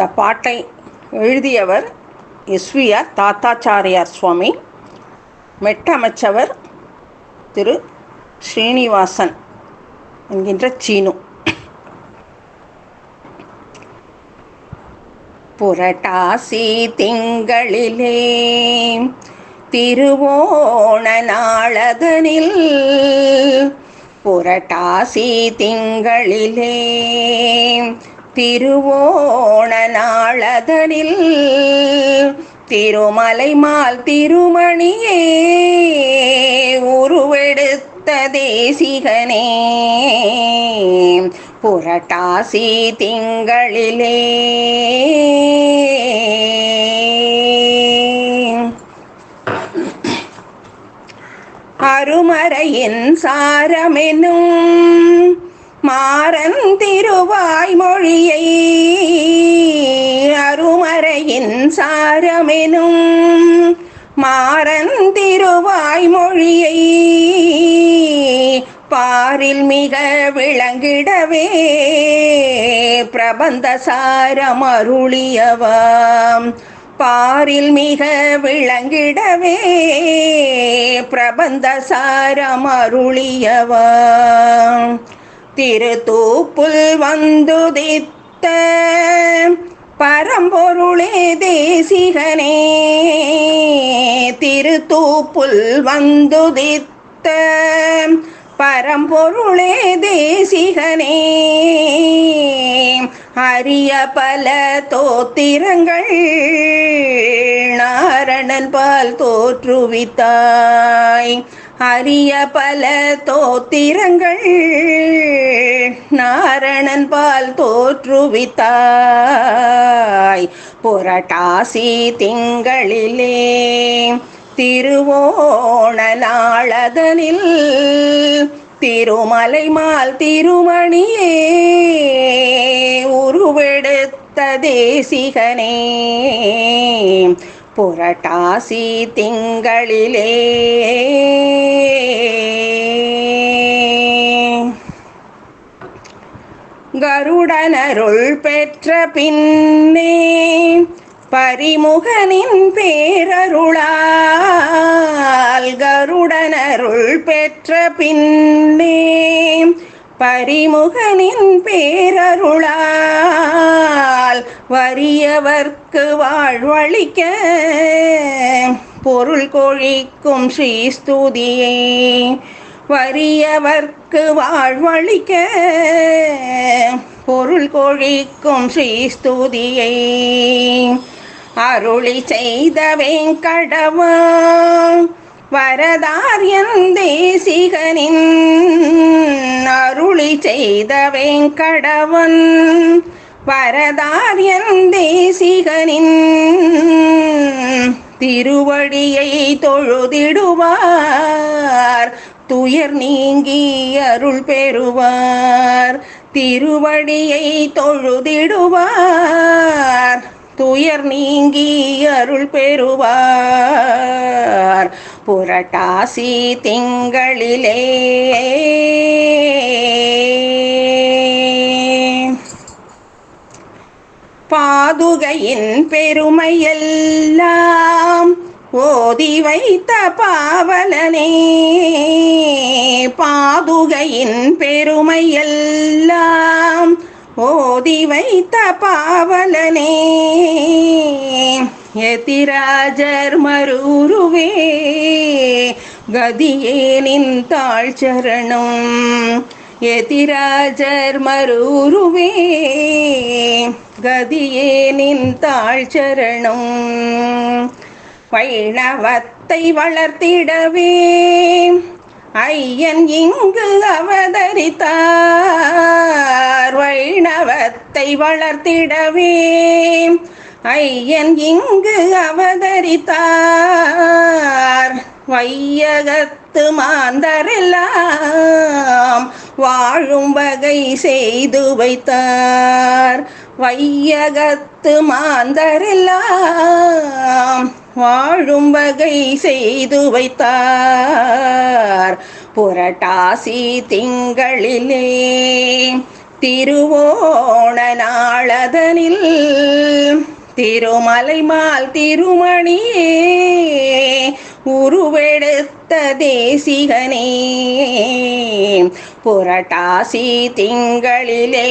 இந்த பாட்டை எழுதியவர் எஸ்விஆர் தாத்தாச்சாரியார் சுவாமி மெட்டமைச்சவர் திரு ஸ்ரீனிவாசன் என்கின்ற சீனு. புரட்டாசி திங்களிலே திருவோண நாளதனில் புரட்டாசி திங்களிலே திருவோண நாளதனில் திருமலை மால் திருமணியே உருவெடுத்த தேசிகனே. புரட்டாசி திங்களிலே. அருமறையின் சாரமெனும் மாறன் திருவாய் மொழியை அருமறையின் சாரமெனும். மாறன் திருவாய் மொழியை பாரில் மிக விளங்கிடவே பிரபந்த சாரம் அருளியவாம் பாரில் மிக விளங்கிடவே பிரபந்த சாரம் அருளியவாம் திருத்தூப்புல் வந்துதித்த பரம்பொருளே தேசிகனே திருத்தூப்புல் வந்துதித்த பரம்பொருளே தேசிகனே. அரிய பல தோத்திரங்கள் நாரணன் பால் தோற்றுவித்தாய். அரிய பல தோத்திரங்கள் நாரணன் பால் தோற்றுவித்தாய். புரட்டாசி திங்களிலே திருவோண நாளதனில் திருமலை மால் திருமணியே உருவெடுத்த தேசிகனே. புரட்டாசி திங்களிலே கருடனருள் பெற்ற பின்னே பரிமுகனின் பேரருளால் கருடனருள் பெற்ற பின்னே பரிமுகனின் பேரருளால் வறியவர்க்கு வாழ்வழிக்க பொருள் கொழிக்கும் ஸ்ரீஸ்துதியே வறியவர்க்கு வாழ்வழிக்க பொருள் கொழிக்கும் ஸ்ரீஸ்துதியை அருளி செய்த வெங்கடவா வரதாரியன் தேசிகனின். அருளி செய்த வெங்கடவன் வரதாரியன் தேசிகனின். திருவடியை தொழுதிடுவார் துயர் நீங்கி அருள் பெறுவார். திருவடியை தொழுதிடுவார். துயர் நீங்கி அருள் பெறுவார். புரட்டாசி திங்களிலே. பாதுகையின் பெருமையல்ல ஓதி வைத்த பாவலனே பாதுகையின் பெருமை எல்லாம் ஓதி வைத்த பாவலனே. எதிராஜர் மருருவே கதியே நின் தாழ் சரணம் எதிராஜர் மருருவே கதியே நின் தாழ் சரணம் வைணவத்தை வளர்த்திடவே. ஐயன் இங்கு அவதரித்தார். வைணவத்தை வளர்த்திடவே. ஐயன் இங்கு அவதரித்தார். வையகத்து மாந்தரெல்லாம் வாழும் வகை செய்து வைத்தார். வையகத்து மாந்தரெல்லாம் வாழும் வகை செய்து வைத்தார். புரட்டாசி திங்களிலே திருவோண நாளதனில் திருமலைமால் திருமணியே உருவெடுத்த தேசிகனே. புரட்டாசி திங்களிலே